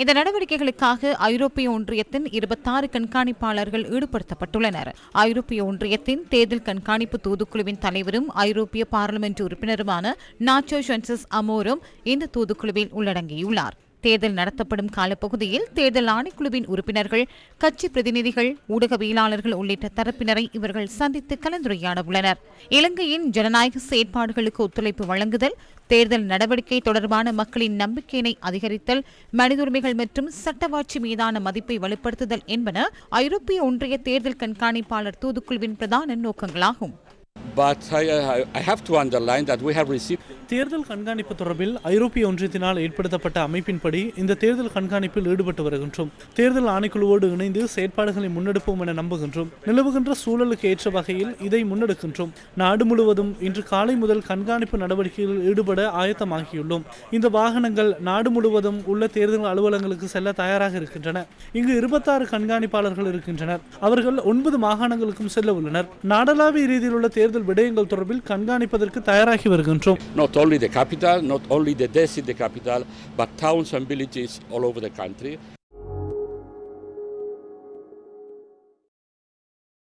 இந்த நடவடிக்கைகளுக்காக ஐரோப்பிய ஒன்றியத்தின் இருபத்தாறு கண்காணிப்பாளர்கள் ஈடுபடுத்தப்பட்டுள்ளனர். ஐரோப்பிய ஒன்றியத்தின் தேர்தல் கண்காணிப்பு தூதுக்குழுவின் தலைவரும் ஐரோப்பிய பார்லிமெண்ட் உறுப்பினருமான நாச்சோ ஜென்சஸ் அமோரும் இந்த தூதுக்குழுவில் உள்ளடங்கியுள்ளார். தேர்தல் நடத்தப்படும் காலப்பகுதியில் தேர்தல் ஆணைக்குழுவின் உறுப்பினர்கள் கட்சி பிரதிநிதிகள் ஊடகவியலாளர்கள் உள்ளிட்ட தரப்பினரை இவர்கள் சந்தித்து கலந்துரையாட உள்ளனர் இலங்கையின் ஜனநாயக செயற்பாடுகளுக்கு ஒத்துழைப்பு வழங்குதல் தேர்தல் நடவடிக்கை தொடர்பான மக்களின் நம்பிக்கையினை அதிகரித்தல் மனிதுரிமைகள் மற்றும் சட்டவாட்சி மீதான மதிப்பை வலுப்படுத்துதல் என்பன ஐரோப்பிய ஒன்றிய தேர்தல் கண்காணிப்பாளர் தூதுக்குழுவின் பிரதான நோக்கங்களாகும். தேர்தல் கண்காணிப்பு தொடர்பில் ஐரோப்பிய ஒன்றியத்தினால் ஏற்படுத்தப்பட்ட அமைப்பின்படி இந்த தேர்தல் கண்காணிப்பில் ஈடுபட்டு வருகின்றோம். தேர்தல் ஆணைக்குழுவோடு இணைந்து செயற்பாடுகளை முன்னெடுப்போம் என நம்புகின்றோம். நிலவுகின்ற சூழலுக்கு ஏற்ற வகையில் இதை முன்னெடுக்கின்றோம். நாடு முழுவதும் இன்று காலை முதல் கண்காணிப்பு நடவடிக்கைகளில் ஈடுபட ஆயத்தமாகியுள்ளோம். இந்த வாகனங்கள் நாடு முழுவதும் உள்ள தேர்தல் அலுவலகங்களுக்கு செல்ல தயாராக இருக்கின்றன. இங்கு இருபத்தாறு கண்காணிப்பாளர்கள் இருக்கின்றனர். அவர்கள் ஒன்பது மாகாணங்களுக்கும் செல்ல உள்ளனர். நாடளாவிய ரீதியில் உள்ள தேர்தல் விடயங்கள் தொடர்பில் கண்காணிப்பதற்கு தயாராகி வருகின்றோம் not only the capital, not only the desk in the capital, but towns and villages all over the country.